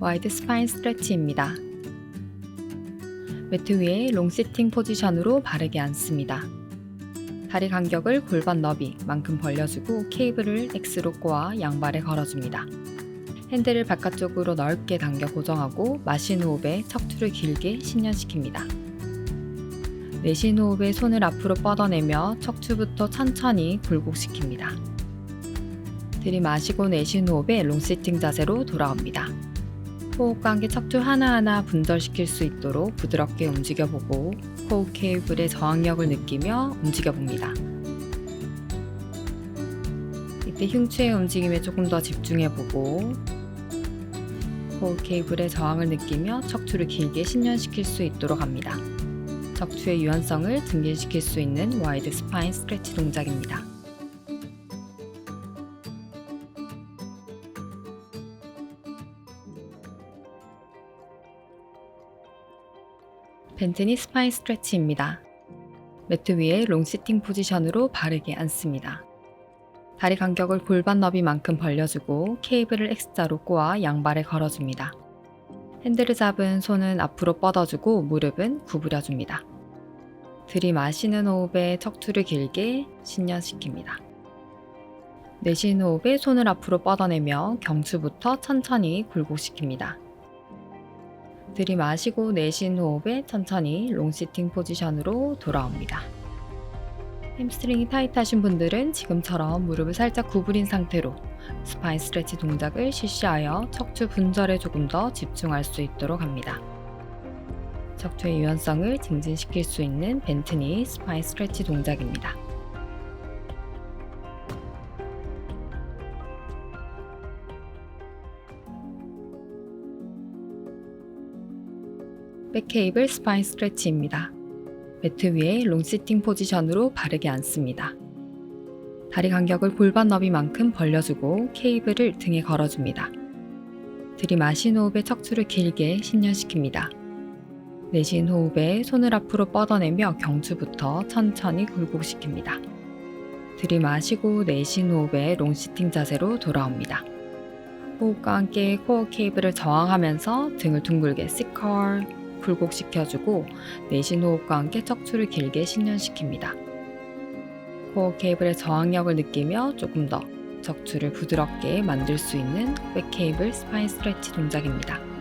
와이드 스파인 스트레치입니다. 매트 위에 롱 시팅 포지션으로 바르게 앉습니다. 다리 간격을 골반 너비만큼 벌려주고 케이블을 X로 꼬아 양발에 걸어줍니다. 핸들을 바깥쪽으로 넓게 당겨 고정하고 마신 호흡에 척추를 길게 신연시킵니다. 내쉬는 호흡에 손을 앞으로 뻗어내며 척추부터 천천히 굴곡시킵니다. 들이마시고 내쉬는 호흡에 롱시팅 자세로 돌아옵니다. 함께 척추 하나하나 분절시킬 수 있도록 부드럽게 움직여보고 호흡 케이블의 저항력을 느끼며 움직여봅니다. 이때 흉추의 움직임에 조금 더 집중해보고 호흡 케이블의 저항을 느끼며 척추를 길게 신연시킬 수 있도록 합니다. 척추의 유연성을 증진시킬 수 있는 와이드 스파인 스트레치 동작입니다. 벤트니 스파인 스트레치입니다. 매트 위에 롱 시팅 포지션으로 바르게 앉습니다. 다리 간격을 골반 너비만큼 벌려주고 케이블을 X자로 꼬아 양발에 걸어줍니다. 핸들을 잡은 손은 앞으로 뻗어주고 무릎은 구부려줍니다. 들이마시는 호흡에 척추를 길게 신연시킵니다. 내쉬는 호흡에 손을 앞으로 뻗어내며 경추부터 천천히 굴곡시킵니다. 들이마시고 내쉬는 호흡에 천천히 롱시팅 포지션으로 돌아옵니다. 햄스트링이 타이트하신 분들은 지금처럼 무릎을 살짝 구부린 상태로 스파인 스트레치 동작을 실시하여 척추 분절에 조금 더 집중할 수 있도록 합니다. 척추의 유연성을 증진시킬 수 있는 벤트니 스파인 스트레치 동작입니다. 백케이블 스파인 스트레치입니다. 매트 위에 롱시팅 포지션으로 바르게 앉습니다. 다리 간격을 골반 너비만큼 벌려주고 케이블을 등에 걸어줍니다. 들이마신 호흡에 척추를 길게 신연시킵니다. 내쉰 호흡에 손을 앞으로 뻗어내며 경추부터 천천히 굴곡시킵니다. 들이마시고 내쉰 호흡에 롱시팅 자세로 돌아옵니다. 호흡과 함께 코어 케이블을 저항하면서 등을 둥글게 시컬 굴곡시켜주고 내쉬는 호흡과 함께 척추를 길게 신연시킵니다. 코어 케이블의 저항력을 느끼며 조금 더 척추를 부드럽게 만들 수 있는 백 케이블 스파인 스트레치 동작입니다.